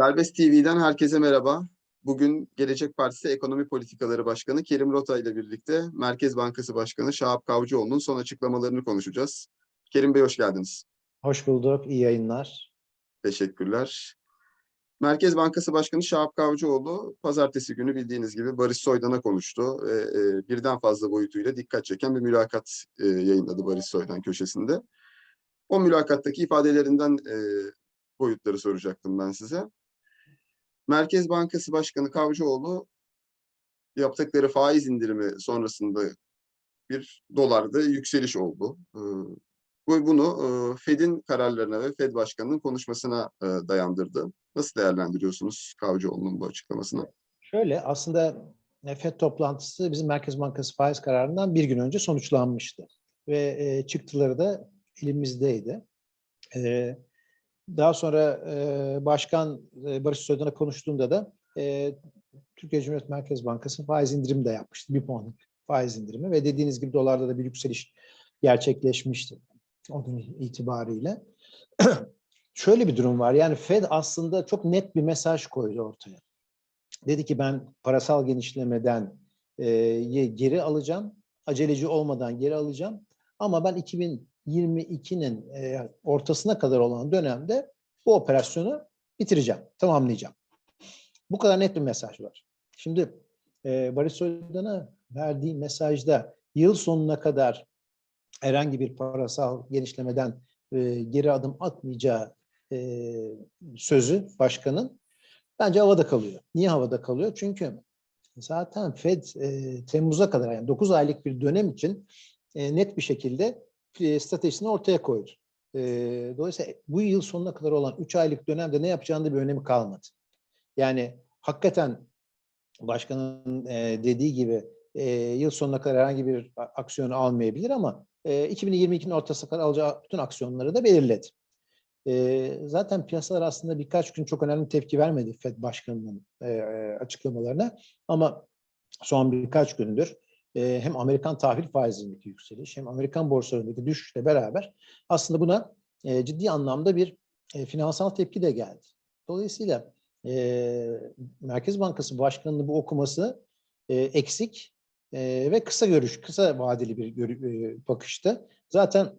Serbest TV'den herkese merhaba. Bugün Gelecek Partisi Ekonomi Politikaları Başkanı Kerim Rota ile birlikte Merkez Bankası Başkanı Şahap Kavcıoğlu'nun son açıklamalarını konuşacağız. Kerim Bey hoş geldiniz. Hoş bulduk, iyi yayınlar. Teşekkürler. Merkez Bankası Başkanı Şahap Kavcıoğlu pazartesi günü bildiğiniz gibi Barış Soydan'a konuştu. ve e, birden fazla boyutuyla dikkat çeken bir mülakat e, yayınladı Barış Soydan köşesinde. O mülakattaki ifadelerinden e, boyutları soracaktım ben size. Merkez Bankası Başkanı Kavcıoğlu yaptıkları faiz indirimi sonrasında bir dolarda yükseliş oldu. Ee, Bu bunu e, Fed'in kararlarına ve Fed Başkanı'nın konuşmasına e, dayandırdı. Nasıl değerlendiriyorsunuz Kavcıoğlu'nun bu açıklamasını? Şöyle aslında FED toplantısı bizim Merkez Bankası faiz kararından bir gün önce sonuçlanmıştı. Ve e, çıktıları da elimizdeydi. E, daha sonra e, Başkan e, Barış Soydan'a konuştuğunda da e, Türkiye Cumhuriyet Merkez Bankası faiz indirimi de yapmıştı. Bir puanlık faiz indirimi ve dediğiniz gibi dolarda da bir yükseliş gerçekleşmişti o gün itibariyle. Şöyle bir durum var. Yani Fed aslında çok net bir mesaj koydu ortaya. Dedi ki ben parasal genişlemeden geri alacağım. Aceleci olmadan geri alacağım. Ama ben 2022'nin e, ortasına kadar olan dönemde bu operasyonu bitireceğim, tamamlayacağım. Bu kadar net bir mesaj var. Şimdi e, Barış Soydan'a verdiği mesajda yıl sonuna kadar herhangi bir parasal genişlemeden e, geri adım atmayacağı e, sözü başkanın bence havada kalıyor. Niye havada kalıyor? Çünkü zaten Fed Temmuz'a kadar yani 9 aylık bir dönem için net bir şekilde e, stratejisini ortaya koydu. E, dolayısıyla bu yıl sonuna kadar olan 3 aylık dönemde ne yapacağında bir önemi kalmadı. Yani hakikaten başkanın e, dediği gibi yıl sonuna kadar herhangi bir a- aksiyon almayabilir ama e, 2022'nin ortasına kadar alacağı bütün aksiyonları da belirledi. Zaten piyasalar aslında birkaç gün çok önemli tepki vermedi Fed Başkanı'nın açıklamalarına ama son birkaç gündür e, hem Amerikan tahvil faizindeki yükseliş hem Amerikan borsalarındaki düşüşle beraber aslında buna e, ciddi anlamda bir e, finansal tepki de geldi. Dolayısıyla e, Merkez Bankası Başkanı'nın bu okuması eksik ve kısa görüş, kısa vadeli bir görü- bakıştı. Zaten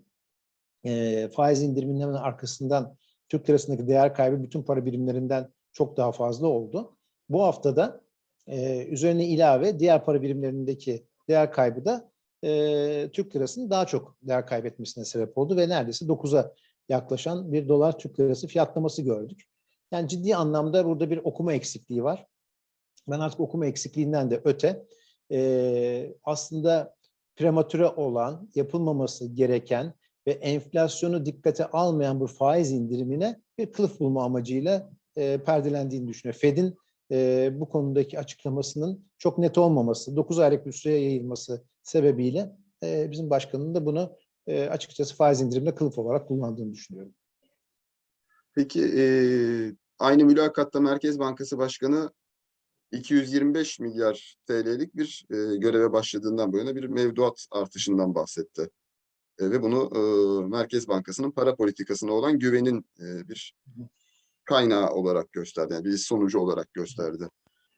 faiz indiriminin arkasından Türk lirasındaki değer kaybı bütün para birimlerinden çok daha fazla oldu. Bu haftada e, üzerine ilave diğer para birimlerindeki değer kaybı da e, Türk lirasının daha çok değer kaybetmesine sebep oldu ve neredeyse 9'a yaklaşan bir dolar Türk lirası fiyatlaması gördük. Yani ciddi anlamda burada bir okuma eksikliği var. Ben artık okuma eksikliğinden de öte e, aslında prematüre olan, yapılmaması gereken ve enflasyonu dikkate almayan bu faiz indirimine bir kılıf bulma amacıyla e, perdelendiğini düşünüyor. Fed'in e, bu konudaki açıklamasının çok net olmaması, 9 aylık bir süreye yayılması sebebiyle e, bizim başkanın da bunu e, açıkçası faiz indirimine kılıf olarak kullandığını düşünüyorum. Peki e, aynı mülakatta Merkez Bankası Başkanı 225 milyar TL'lik bir e, göreve başladığından bu yana bir mevduat artışından bahsetti. E, ve bunu e, Merkez Bankası'nın para politikasına olan güvenin e, bir kaynağı olarak gösterdi. Yani bir sonucu olarak gösterdi.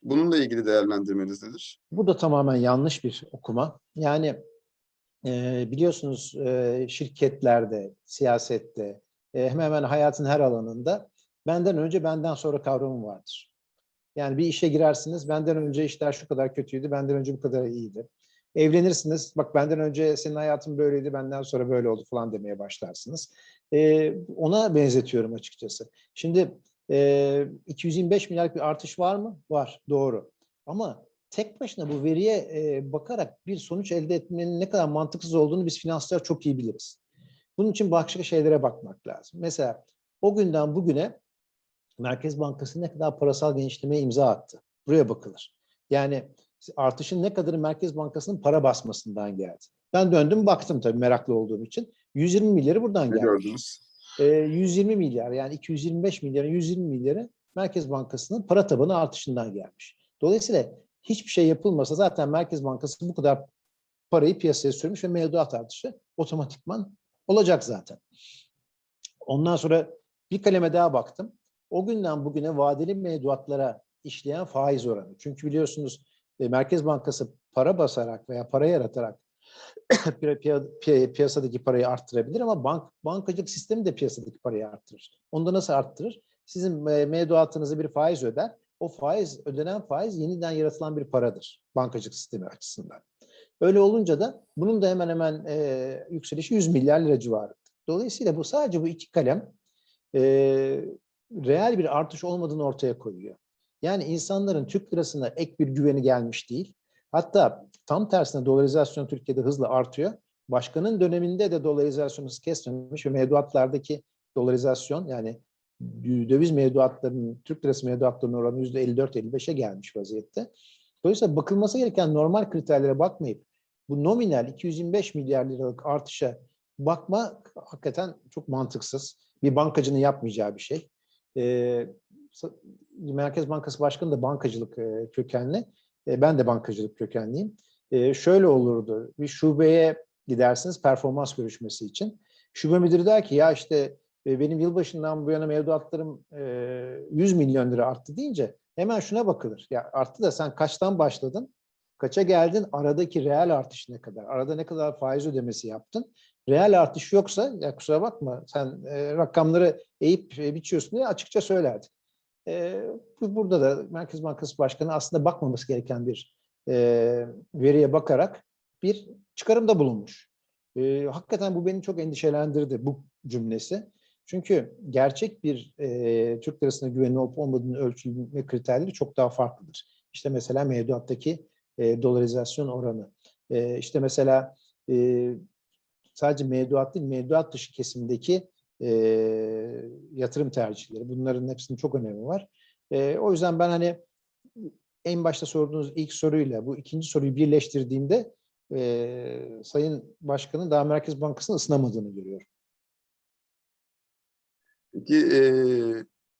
Bununla ilgili değerlendirmeniz nedir? Bu da tamamen yanlış bir okuma. Yani e, biliyorsunuz e, şirketlerde, siyasette, e, hemen hemen hayatın her alanında benden önce benden sonra kavramı vardır. Yani bir işe girersiniz, benden önce işler şu kadar kötüydü, benden önce bu kadar iyiydi. Evlenirsiniz, bak benden önce senin hayatın böyleydi, benden sonra böyle oldu falan demeye başlarsınız. E, ona benzetiyorum açıkçası. Şimdi e, 225 milyarlık bir artış var mı? Var, doğru. Ama tek başına bu veriye e, bakarak bir sonuç elde etmenin ne kadar mantıksız olduğunu biz finansçılar çok iyi biliriz. Bunun için başka şeylere bakmak lazım. Mesela o günden bugüne Merkez Bankası ne kadar parasal genişlemeye imza attı. Buraya bakılır. Yani artışın ne kadarı Merkez Bankası'nın para basmasından geldi. Ben döndüm baktım tabii meraklı olduğum için. 120 milyarı buradan geldi. gördünüz? E, 120 milyar yani 225 milyarın 120 milyarı Merkez Bankası'nın para tabanı artışından gelmiş. Dolayısıyla hiçbir şey yapılmasa zaten Merkez Bankası bu kadar parayı piyasaya sürmüş ve mevduat artışı otomatikman olacak zaten. Ondan sonra bir kaleme daha baktım. o günden bugüne vadeli mevduatlara işleyen faiz oranı. Çünkü biliyorsunuz e, Merkez Bankası para basarak veya para yaratarak piya- piya- piya- piyasadaki parayı arttırabilir ama bank bankacılık sistemi de piyasadaki parayı arttırır. Onu da nasıl arttırır? Sizin mevduatınıza bir faiz öder. O faiz, ödenen faiz yeniden yaratılan bir paradır bankacılık sistemi açısından. Öyle olunca da bunun da hemen hemen e, yükselişi 100 milyar lira civarı. Dolayısıyla bu sadece bu iki kalem e, reel bir artış olmadığını ortaya koyuyor. Yani insanların Türk lirasına ek bir güveni gelmiş değil. Hatta tam tersine dolarizasyon Türkiye'de hızla artıyor. Başkanın döneminde de dolarizasyon hız kesmemiş ve mevduatlardaki dolarizasyon yani döviz mevduatlarının, Türk lirası mevduatlarının oranı %54-55'e gelmiş vaziyette. Dolayısıyla bakılması gereken normal kriterlere bakmayıp bu nominal 225 milyar liralık artışa bakmak hakikaten çok mantıksız. Bir bankacının yapmayacağı bir şey. Ee, Merkez Bankası Başkanı da bankacılık e, kökenli. E, ben de bankacılık kökenliyim. E, şöyle olurdu. Bir şubeye gidersiniz performans görüşmesi için. Şube müdürü der ki ya işte benim yılbaşından bu yana mevduatlarım e, 100 milyon lira arttı deyince hemen şuna bakılır. Ya arttı da sen kaçtan başladın? Kaça geldin? Aradaki reel artış ne kadar? Arada ne kadar faiz ödemesi yaptın? Reel artış yoksa ya kusura bakma sen e, rakamları eğip e, biçiyorsun diye açıkça söylerdi. E, bu- burada da Merkez Bankası Başkanı aslında bakmaması gereken bir e, veriye bakarak bir çıkarımda bulunmuş. E, hakikaten bu beni çok endişelendirdi bu cümlesi. Çünkü gerçek bir e, Türk lirasına güvenin olup olmadığını ölçülme kriterleri çok daha farklıdır. İşte mesela mevduattaki e, dolarizasyon oranı. E, işte mesela e, sadece mevduat değil, mevduat dışı kesimdeki e, yatırım tercihleri. Bunların hepsinin çok önemi var. E, o yüzden ben hani en başta sorduğunuz ilk soruyla bu ikinci soruyu birleştirdiğimde e, Sayın Başkan'ın daha Merkez Bankası'nı ısınamadığını görüyorum. Peki e,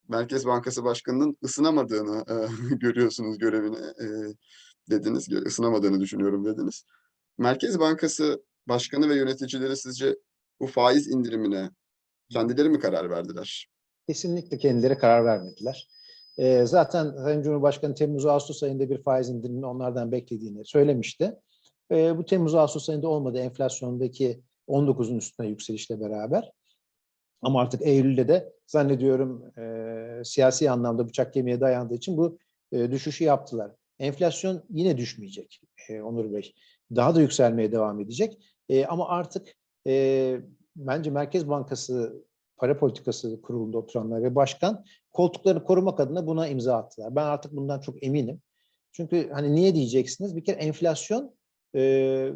Merkez Bankası Başkanı'nın ısınamadığını e, görüyorsunuz görevini e, dediniz. Isınamadığını düşünüyorum dediniz. Merkez Bankası Başkanı ve yöneticileri sizce bu faiz indirimine kendileri mi karar verdiler? Kesinlikle kendileri karar vermediler. Ee, zaten Sayın Cumhurbaşkanı Temmuz-Ağustos ayında bir faiz indirimini onlardan beklediğini söylemişti. Ee, bu Temmuz-Ağustos ayında olmadı enflasyondaki 19'un üstüne yükselişle beraber. Ama artık Eylül'de de zannediyorum e, siyasi anlamda bıçak kemiğe dayandığı için bu e, düşüşü yaptılar. Enflasyon yine düşmeyecek e, Onur Bey. Daha da yükselmeye devam edecek. E, ama artık e, bence Merkez Bankası Para Politikası Kurulu'nda oturanlar ve başkan koltuklarını korumak adına buna imza attılar. Ben artık bundan çok eminim. Çünkü hani niye diyeceksiniz? Bir kere enflasyon, e,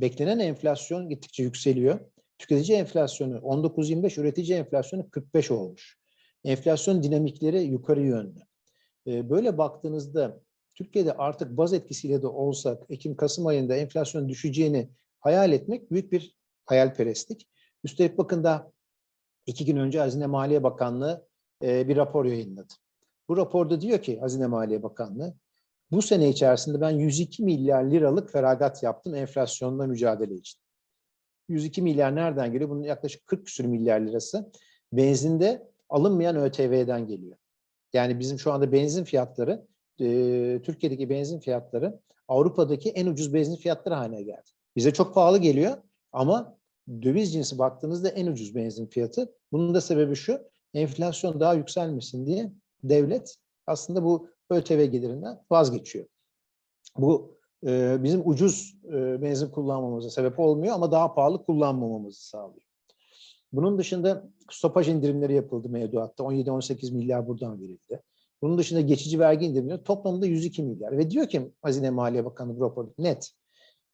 beklenen enflasyon gittikçe yükseliyor. Tüketici enflasyonu 19-25, üretici enflasyonu 45 olmuş. Enflasyon dinamikleri yukarı yönlü. E, böyle baktığınızda Türkiye'de artık baz etkisiyle de olsak Ekim-Kasım ayında enflasyon düşeceğini hayal etmek büyük bir hayalperestlik. Üstelik bakın da iki gün önce Hazine Maliye Bakanlığı e, bir rapor yayınladı. Bu raporda diyor ki Hazine Maliye Bakanlığı bu sene içerisinde ben 102 milyar liralık feragat yaptım enflasyonla mücadele için. 102 milyar nereden geliyor? Bunun yaklaşık 40 küsur milyar lirası benzinde alınmayan ÖTV'den geliyor. Yani bizim şu anda benzin fiyatları, e, Türkiye'deki benzin fiyatları Avrupa'daki en ucuz benzin fiyatları haline geldi. Bize çok pahalı geliyor ama döviz cinsi baktığınızda en ucuz benzin fiyatı. Bunun da sebebi şu, enflasyon daha yükselmesin diye devlet aslında bu ÖTV gelirinden vazgeçiyor. Bu e, bizim ucuz e, benzin kullanmamıza sebep olmuyor ama daha pahalı kullanmamamızı sağlıyor. Bunun dışında stopaj indirimleri yapıldı mevduatta. 17-18 milyar buradan verildi. Bunun dışında geçici vergi indirimleri toplamda 102 milyar. Ve diyor ki Hazine Maliye Bakanı bu raporda net.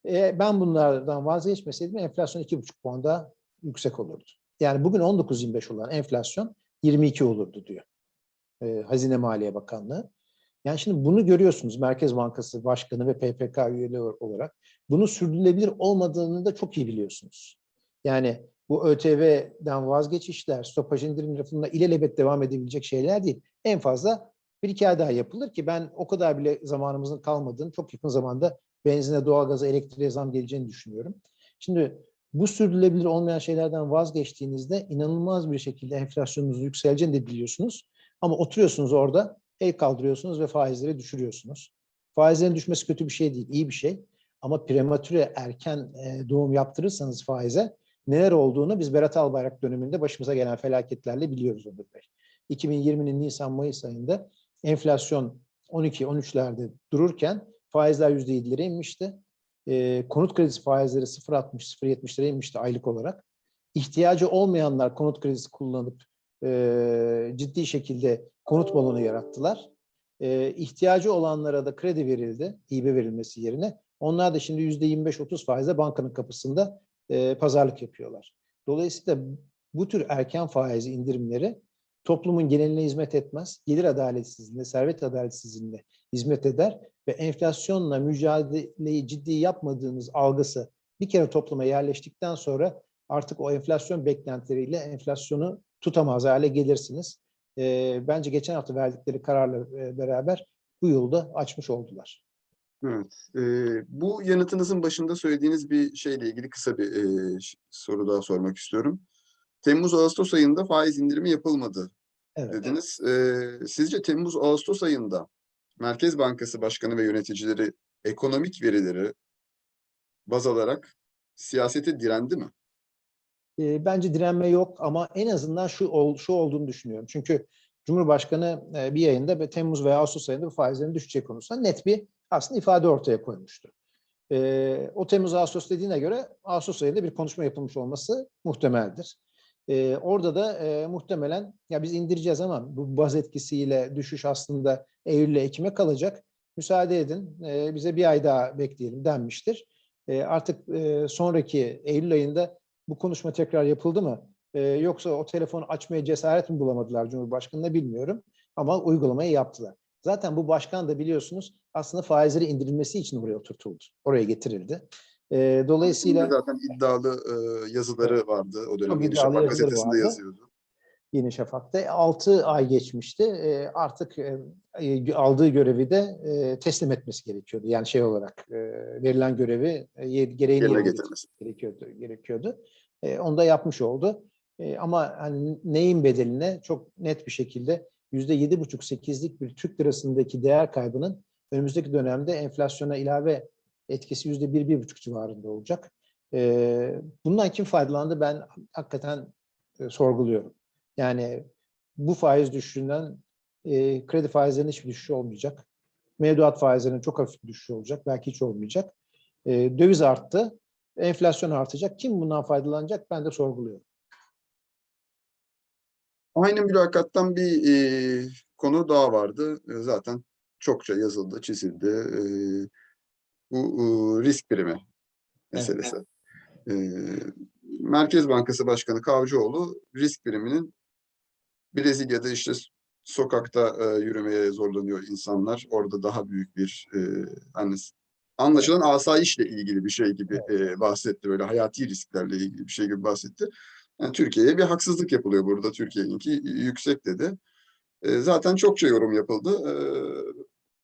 E, ben bunlardan vazgeçmeseydim enflasyon 2,5 puan daha yüksek olurdu. Yani bugün 19-25 olan enflasyon 22 olurdu diyor. E, Hazine Maliye Bakanlığı. Yani şimdi bunu görüyorsunuz Merkez Bankası Başkanı ve PPK üyeleri olarak. Bunun sürdürülebilir olmadığını da çok iyi biliyorsunuz. Yani bu ÖTV'den vazgeçişler, stopaj indirimleri falan ilelebet devam edebilecek şeyler değil. En fazla bir iki ay daha yapılır ki ben o kadar bile zamanımızın kalmadığını çok yakın zamanda benzine, doğalgaza, elektriğe zam geleceğini düşünüyorum. Şimdi bu sürdürülebilir olmayan şeylerden vazgeçtiğinizde inanılmaz bir şekilde enflasyonunuz yükseleceğini de biliyorsunuz. Ama oturuyorsunuz orada, el kaldırıyorsunuz ve faizleri düşürüyorsunuz. Faizlerin düşmesi kötü bir şey değil, iyi bir şey. Ama prematüre erken e, doğum yaptırırsanız faize neler olduğunu biz Berat Albayrak döneminde başımıza gelen felaketlerle biliyoruz Onur Bey. 2020'nin Nisan-Mayıs ayında enflasyon 12-13'lerde dururken faizler %7'lere inmişti. E, konut kredisi faizleri 0.60-0.70'lere inmişti aylık olarak. İhtiyacı olmayanlar konut kredisi kullanıp e, ciddi şekilde konut balonu yarattılar. E, ihtiyacı olanlara da kredi verildi, hibe verilmesi yerine. Onlar da şimdi %25-30 faizle bankanın kapısında e, pazarlık yapıyorlar. Dolayısıyla bu tür erken faiz indirimleri toplumun geneline hizmet etmez. Gelir adaletsizliğinde, servet adaletsizliğinde hizmet eder ve enflasyonla mücadeleyi ciddi yapmadığınız algısı bir kere topluma yerleştikten sonra artık o enflasyon beklentileriyle enflasyonu tutamaz hale gelirsiniz. E, bence geçen hafta verdikleri kararla e, beraber bu yolda açmış oldular. Evet. e, bu yanıtınızın başında söylediğiniz bir şeyle ilgili kısa bir e, soru daha sormak istiyorum. Temmuz-Ağustos ayında faiz indirimi yapılmadı Evet. dediniz. E, sizce Temmuz-Ağustos ayında Merkez Bankası Başkanı ve yöneticileri ekonomik verileri baz alarak siyasete direndi mi? E, bence direnme yok ama en azından şu ol, şu olduğunu düşünüyorum. Çünkü Cumhurbaşkanı e, bir yayında ve Temmuz veya Ağustos ayında bu faizlerin düşeceği konusunda net bir aslında ifade ortaya koymuştu. E, o Temmuz Ağustos dediğine göre Ağustos ayında bir konuşma yapılmış olması muhtemeldir. E, orada da e, muhtemelen ya biz indireceğiz ama bu baz etkisiyle düşüş aslında Eylül ile Ekim'e kalacak. Müsaade edin e, bize bir ay daha bekleyelim denmiştir. E, artık e, sonraki Eylül ayında bu konuşma tekrar yapıldı mı? Ee, yoksa o telefonu açmaya cesaret mi bulamadılar Cumhurbaşkanı'na bilmiyorum. Ama uygulamayı yaptılar. Zaten bu başkan da biliyorsunuz aslında faizleri indirilmesi için buraya oturtuldu. Oraya getirildi. Ee, dolayısıyla Zaten iddialı e, yazıları vardı o dönem. Yeni Şafak gazetesinde vardı. yazıyordu. Yeni Şafak'ta 6 ay geçmişti. Ee, artık e, e, aldığı görevi de e, teslim etmesi gerekiyordu. Yani şey olarak e, verilen görevi e, gereğini yerine getirmesi. gerekiyordu. gerekiyordu. E, onu da yapmış oldu. E, ama hani neyin bedeline çok net bir şekilde yüzde yedi buçuk sekizlik bir Türk lirasındaki değer kaybının önümüzdeki dönemde enflasyona ilave etkisi yüzde bir, bir buçuk civarında olacak. E, bundan kim faydalandı ben hakikaten e, sorguluyorum. Yani bu faiz düşüşünden e, kredi faizlerinin hiçbir düşüşü olmayacak. Mevduat faizlerinin çok hafif bir düşüşü olacak. Belki hiç olmayacak. E, döviz arttı. Enflasyon artacak. Kim bundan faydalanacak? Ben de sorguluyorum. Aynı mülakattan bir e, konu daha vardı. E, zaten çokça yazıldı, çizildi. E, bu e, risk primi meselesi. E, Merkez Bankası Başkanı Kavcıoğlu risk priminin Brezilya'da işte sokakta e, yürümeye zorlanıyor insanlar. Orada daha büyük bir e, hani anlaşılan asayişle ilgili bir şey gibi e, bahsetti. Böyle hayati risklerle ilgili bir şey gibi bahsetti. Yani Türkiye'ye bir haksızlık yapılıyor burada. Türkiye'ninki yüksek dedi. E, zaten çokça yorum yapıldı. E,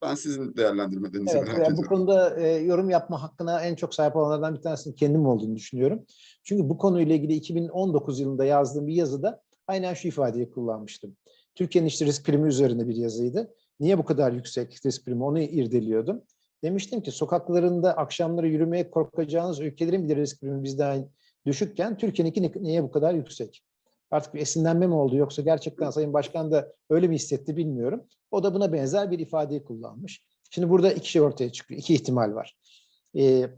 ben sizin değerlendirmelerinizi Evet, merak bu ediyorum. konuda e, yorum yapma hakkına en çok sahip olanlardan bir tanesinin kendim olduğunu düşünüyorum. Çünkü bu konuyla ilgili 2019 yılında yazdığım bir yazıda aynen şu ifadeyi kullanmıştım. Türkiye'nin işte risk primi üzerine bir yazıydı. Niye bu kadar yüksek risk primi onu irdeliyordum. Demiştim ki sokaklarında akşamları yürümeye korkacağınız ülkelerin bile risk primi bizden düşükken Türkiye'ninki ni- niye bu kadar yüksek? Artık bir esinlenme mi oldu yoksa gerçekten Sayın Başkan da öyle mi hissetti bilmiyorum. O da buna benzer bir ifadeyi kullanmış. Şimdi burada iki şey ortaya çıkıyor. iki ihtimal var. Ee,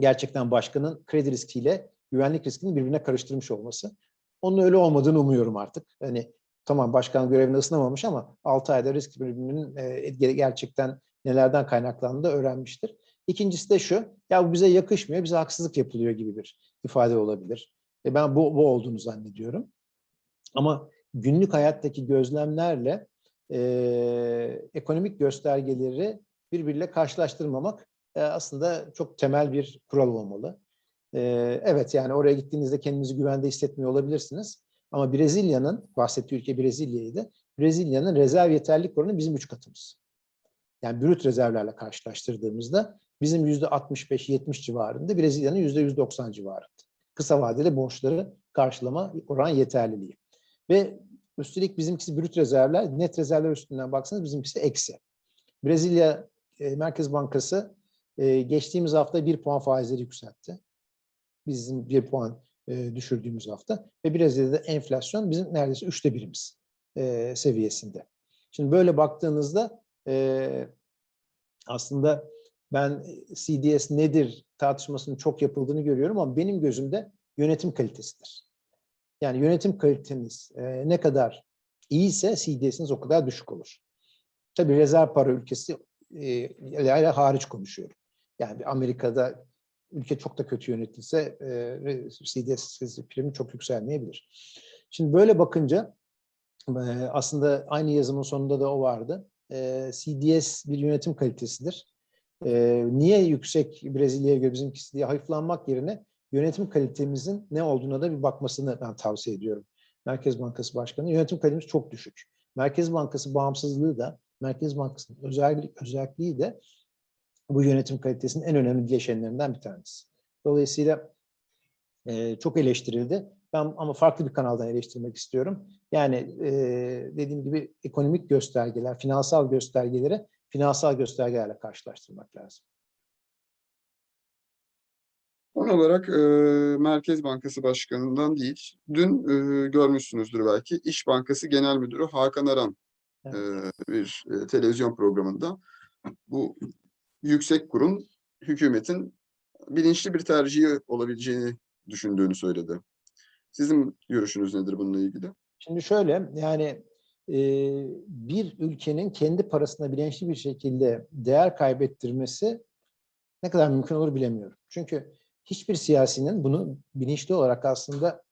gerçekten başkanın kredi riskiyle güvenlik riskini birbirine karıştırmış olması. Onun öyle olmadığını umuyorum artık. Hani tamam başkan görevine ısınamamış ama 6 ayda risk birbirinin e, ge- gerçekten nelerden kaynaklandığını da öğrenmiştir. İkincisi de şu, ya bu bize yakışmıyor, bize haksızlık yapılıyor gibi bir ifade olabilir. E ben bu, bu olduğunu zannediyorum. Ama günlük hayattaki gözlemlerle e, ekonomik göstergeleri birbiriyle karşılaştırmamak e, aslında çok temel bir kural olmalı. E, evet yani oraya gittiğinizde kendinizi güvende hissetmiyor olabilirsiniz. Ama Brezilya'nın, bahsettiği ülke Brezilya'ydı. Brezilya'nın rezerv yeterlilik oranı bizim üç katımız. Yani brüt rezervlerle karşılaştırdığımızda bizim yüzde 65-70 civarında, Brezilya'nın yüzde 190 civarında. Kısa vadeli borçları karşılama oran yeterliliği. Ve Üstelik bizimkisi brüt rezervler, net rezervler üstünden baksanız bizimkisi eksi. Brezilya e, Merkez Bankası e, geçtiğimiz hafta bir puan faizleri yükseltti. Bizim bir puan e, düşürdüğümüz hafta ve Brezilya'da enflasyon bizim neredeyse üçte birimiz seviyesinde. Şimdi böyle baktığınızda e, aslında ben CDS nedir tartışmasının çok yapıldığını görüyorum ama benim gözümde yönetim kalitesidir. Yani yönetim kaliteniz e, ne kadar iyiyse CDS'iniz o kadar düşük olur. Tabii rezerv para ülkesi e, hariç konuşuyorum. Yani Amerika'da ülke çok da kötü yönetilse e, CDS primi çok yükselmeyebilir. Şimdi böyle bakınca e, aslında aynı yazımın sonunda da o vardı. E, CDS bir yönetim kalitesidir. E, niye yüksek Brezilya'ya göre bizimkisi diye hafiflanmak yerine yönetim kalitemizin ne olduğuna da bir bakmasını ben tavsiye ediyorum. Merkez Bankası Başkanı yönetim kalitemiz çok düşük. Merkez Bankası bağımsızlığı da Merkez Bankası'nın özellik, özelliği de bu yönetim kalitesinin en önemli bileşenlerinden bir tanesi. Dolayısıyla e, çok eleştirildi. Ben ama farklı bir kanaldan eleştirmek istiyorum. Yani e, dediğim gibi ekonomik göstergeler, finansal göstergeleri finansal göstergelerle karşılaştırmak lazım. Son olarak e, Merkez Bankası Başkanı'ndan değil, dün e, görmüşsünüzdür belki, İş Bankası Genel Müdürü Hakan Aran e, bir e, televizyon programında bu yüksek kurun hükümetin bilinçli bir tercihi olabileceğini düşündüğünü söyledi. Sizin görüşünüz nedir bununla ilgili? Şimdi şöyle yani e, bir ülkenin kendi parasına bilinçli bir şekilde değer kaybettirmesi ne kadar mümkün olur bilemiyorum. Çünkü hiçbir siyasinin bunu bilinçli olarak aslında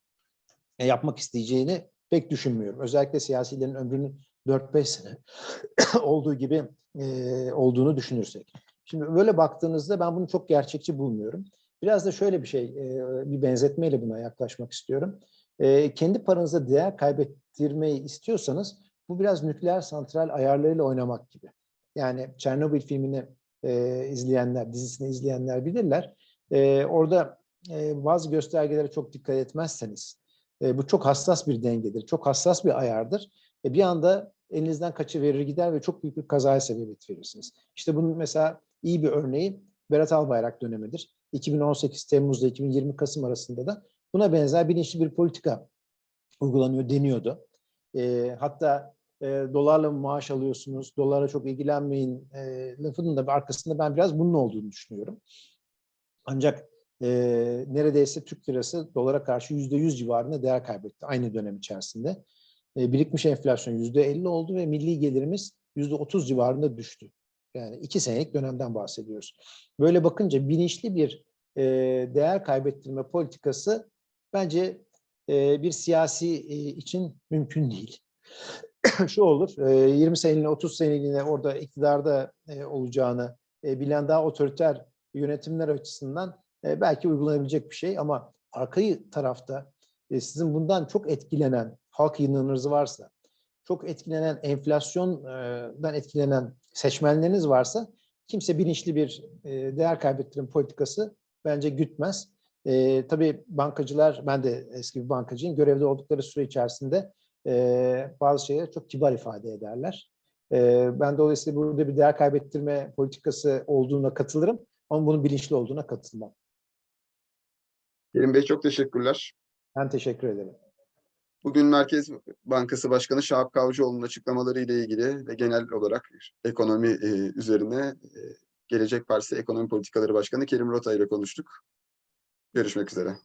e, yapmak isteyeceğini pek düşünmüyorum. Özellikle siyasilerin ömrünün 4-5 sene olduğu gibi e, olduğunu düşünürsek. Şimdi böyle baktığınızda ben bunu çok gerçekçi bulmuyorum. Biraz da şöyle bir şey, e, bir benzetmeyle buna yaklaşmak istiyorum. E, kendi paranıza değer kaybettirmeyi istiyorsanız bu biraz nükleer santral ayarlarıyla oynamak gibi. Yani Çernobil filmini e, izleyenler, dizisini izleyenler bilirler. E, orada e, bazı göstergelere çok dikkat etmezseniz, e, bu çok hassas bir dengedir, çok hassas bir ayardır. E, bir anda elinizden kaçıverir gider ve çok büyük bir kazaya sebebiyet verirsiniz. İşte bunun mesela iyi bir örneği Berat Albayrak dönemidir. 2018 Temmuz'da 2020 Kasım arasında da buna benzer bilinçli bir politika uygulanıyor deniyordu. E, hatta e, dolarla maaş alıyorsunuz, dolara çok ilgilenmeyin e, lafının da arkasında ben biraz bunun olduğunu düşünüyorum. Ancak e, neredeyse Türk lirası dolara karşı yüzde yüz civarında değer kaybetti aynı dönem içerisinde. E, birikmiş enflasyon yüzde elli oldu ve milli gelirimiz yüzde otuz civarında düştü. Yani iki senelik dönemden bahsediyoruz. Böyle bakınca bilinçli bir e, değer kaybettirme politikası bence e, bir siyasi e, için mümkün değil. Şu olur, e, 20 seneliğine 30 seneliğine orada iktidarda e, olacağını e, bilen daha otoriter yönetimler açısından e, belki uygulanabilecek bir şey ama arkayı tarafta sizin bundan çok etkilenen halk inanırınız varsa, çok etkilenen enflasyondan etkilenen seçmenleriniz varsa kimse bilinçli bir değer kaybettirme politikası bence gütmez. Tabii bankacılar, ben de eski bir bankacıyım, görevde oldukları süre içerisinde e, bazı şeyleri çok kibar ifade ederler. E, ben dolayısıyla burada bir değer kaybettirme politikası olduğuna katılırım ama bunun bilinçli olduğuna katılmam. Kerim Bey çok teşekkürler. Ben teşekkür ederim. Bugün Merkez Bankası Başkanı Şahap Kavcıoğlu'nun açıklamaları ile ilgili ve genel olarak ekonomi e, üzerine e, Gelecek Partisi Ekonomi Politikaları Başkanı Kerim Rota ile konuştuk. Görüşmek üzere.